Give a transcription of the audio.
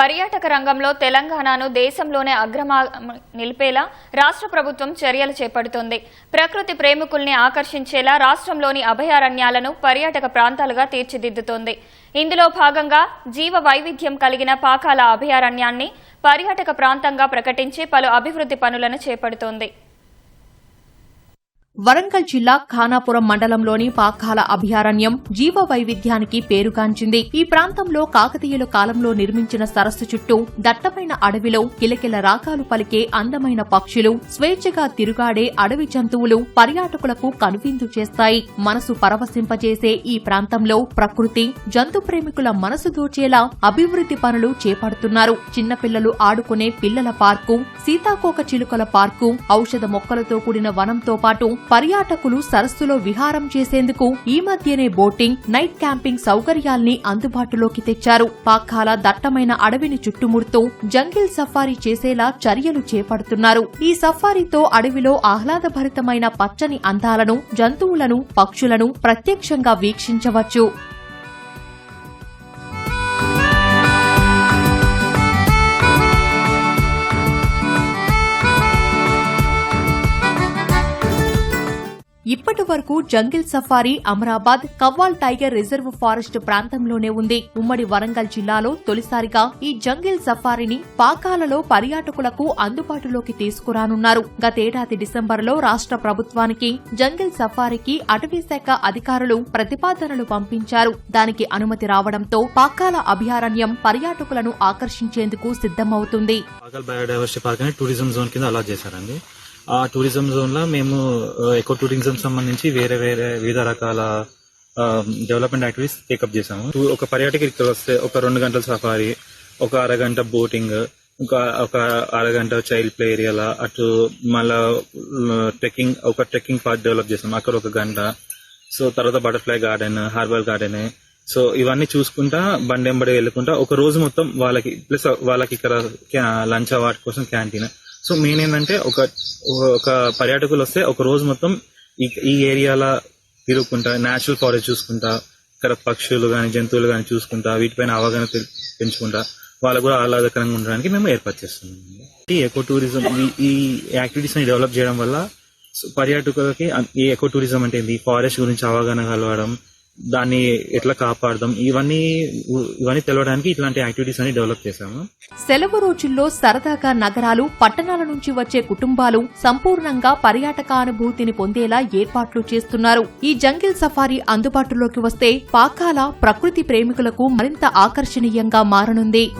పర్యాటక రంగంలో తెలంగాణను దేశంలోనే అగ్రమా నిలిపేలా రాష్ట్ర ప్రభుత్వం చర్యలు చేపడుతోంది. ప్రకృతి ప్రేమికుల్ని ఆకర్షించేలా రాష్ట్రంలోని అభయారణ్యాలను పర్యాటక ప్రాంతాలుగా తీర్చిదిద్దుతోంది. ఇందులో భాగంగా జీవ వైవిధ్యం కలిగిన పాకాల అభయారణ్యాన్ని పర్యాటక ప్రాంతంగా ప్రకటించి పలు అభివృద్ధి పనులను చేపడుతోంది. వరంగల్ జిల్లా ఖానాపురం మండలంలోని పాకాల అభయారణ్యం జీవ వైవిధ్యానికి పేరుగాంచింది ఈ ప్రాంతంలో కాకతీయుల కాలంలో నిర్మించిన సరస్సు చుట్టూ దట్టమైన అడవిలో కిలకిల రాకాలు పలికే అందమైన పక్షులు స్వేచ్ఛగా తిరుగాడే అడవి జంతువులు పర్యాటకులకు కనువిందు చేస్తాయి. మనసు పరవశింపజేసే ఈ ప్రాంతంలో ప్రకృతి జంతు ప్రేమికుల మనసు దోచేలా అభివృద్ధి పనులు చేపడుతున్నారు. చిన్నపిల్లలు ఆడుకునే పిల్లల పార్కు సీతాకోక చిలుకల పార్కు ఔషధ మొక్కలతో కూడిన వనంతో పాటు పర్యాటకులు సరస్సులో విహారం చేసేందుకు ఈ మధ్యనే బోటింగ్ నైట్ క్యాంపింగ్ సౌకర్యాల్ని అందుబాటులోకి తెచ్చారు. పాక్కాల దట్టమైన అడవిని చుట్టుముడుతూ జంగిల్ సఫారీ చేసేలా చర్యలు చేపడుతున్నారు. ఈ సఫారీతో అడవిలో ఆహ్లాదభరితమైన పచ్చని అందాలను జంతువులను పక్షులను ప్రత్యక్షంగా వీక్షించవచ్చు. ఇప్పటి వరకు jungle safari Amrabad Kawal tiger reserve forest ప్రాంతంలోనే ఉంది. ఉమ్మడి వరంగల్ జిల్లాలో తొలిసారిగా ఈ జంగిల్ సఫారీని పాకాలలో పర్యాటకులకు అందుబాటులోకి తీసుకురానున్నారు. గతేడాది డిసెంబర్లో రాష్ట్ర ప్రభుత్వానికి జంగిల్ సఫారీకి అటవీ శాఖ అధికారులు ప్రతిపాదనలు పంపించారు. దానికి అనుమతి రావడంతో పాకాల అభయారణ్యం పర్యాటకులను ఆకర్షించేందుకు సిద్దమవుతుంది టూరిజం జోన్ కింద అలా చేశారండి. ఆ టూరిజం జోన్లో మేము ఎకో టూరిజం సంబంధించి వేరే వేరే వివిధ రకాల డెవలప్మెంట్ యాక్టివిటీస్ టేకప్ చేసాము ఒక పర్యాటక ఇక్కడ వస్తే ఒక రెండు గంటల సఫారీ ఒక అరగంట బోటింగ్ ఇంకా ఒక అరగంట చైల్డ్ ప్లే ఏరియాలా అటు మళ్ళా ట్రెక్కింగ్ ఒక ట్రెక్కింగ్ పార్క్ డెవలప్ చేసాం అక్కడ ఒక గంట. సో తర్వాత butterfly garden herbal garden so ఇవన్నీ చూసుకుంటా బండెంబడి వెళ్ళుకుంటా ఒక రోజు మొత్తం వాళ్ళకి ప్లస్ వాళ్ళకి ఇక్కడ లంచ్ అవార్డ్ కోసం క్యాంటీన్. సో మెయిన్ ఏంటంటే ఒక ఒక పర్యాటకులు వస్తే ఒక రోజు మొత్తం ఈ ఈ ఏరియాల తిరుగుకుంటా నేచురల్ ఫారెస్ట్ చూసుకుంటా ఇక్కడ పక్షులు కానీ జంతువులు కానీ చూసుకుంటా వీటిపైన అవగాహన పెంచుకుంటా వాళ్ళకు కూడా ఆహ్లాదకరంగా ఉండడానికి మేము ఏర్పాటు చేస్తున్నాం. ఈ ఎకో టూరిజం ఈ- ఈ యాక్టివిటీస్ని డెవలప్ చేయడం వల్ల సో పర్యాటకులకి ఈ ఎకో టూరిజం అంటే ఏంది? ఫారెస్ట్ గురించి అవగాహన కలవడం దాన్ని ఎట్లా కాపాడదాం? ఇవన్నీ ఇవన్నీ తెలవడానికి ఇట్లాంటి యాక్టివిటీస్ అని డెవలప్ చేశాము. సెలవు రోజుల్లో సరదాగా నగరాలు పట్టణాల నుంచి వచ్చే కుటుంబాలు సంపూర్ణంగా పర్యాటక అనుభూతిని పొందేలా ఏర్పాట్లు చేస్తున్నారు. ఈ జంగిల్ సఫారీ అందుబాటులోకి వస్తే పాకాల ప్రకృతి ప్రేమికులకు మరింత ఆకర్షణీయంగా మారనుంది.